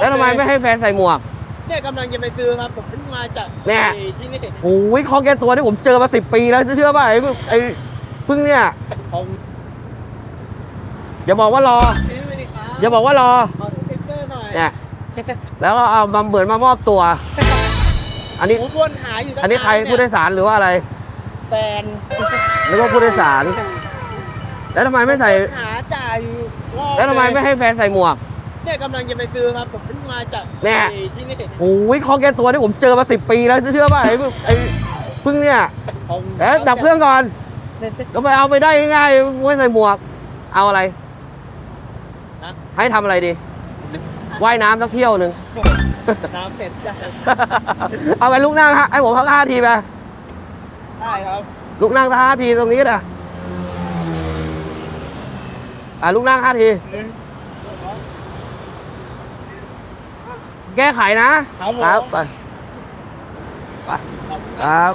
แล้วทำไมไม่ให้แฟนใส่หมวก เนี่ยกำลังจะไปซื้อครับผมเพิ่งมาจากเนี่ยไอ้ที่นี่โอ้ยคอแกตัวที่ผมเจอมาสิบปีแล้วเชื่อป่ะไอ้เพิ่งไอ้เพิ่งเนี่ยผมอย่าบอกว่ารอ ซื้อไปดิครับอย่าบอกว่ารอขอดูเซ็นเซอร์หน่อยเนี่ยแล้วก็เอามาเหมือนมามอบตัว อันนี้ผมวนหาอยู่ตั้งอันนี้ใคราเยผู้โดยสารหรือว่าอะไรแฟนนึกว่าผู้โดยสาร แล้วทำไมไม่ใส่ หาจ่ายอยู่รอบแล้วทำไมไม่ให้แฟนใส่หมวก เนี่ยกำลังจะไปซื้อครับผมเพิ่งมาจากเนี่ย ไอ้ที่นี่โอ้ยคอแกตัวที่ผมเจอมาสิบปีแล้วเชื่อป่ะไอ้เพิ่งไอ้เพิ่งเนี่ยผมแล้วดับเครื่องก่อนก็ไปเอาไปได้ง่ายๆไม่ใส่หมวก เอาอะไร นะให้ทำอะไรดีว่ายน้ำสักเที่ยวหนึ่ง น้ำเสร็จจะเอาไปลูกนั่งฮะให้ผมพักห้าทีไปได้ครับลูกนั่งสักห้าทีตรงนี้ก็ได้อะลูกนั่งห้าที แก้ไขนะครับผม ครับไปไปครับ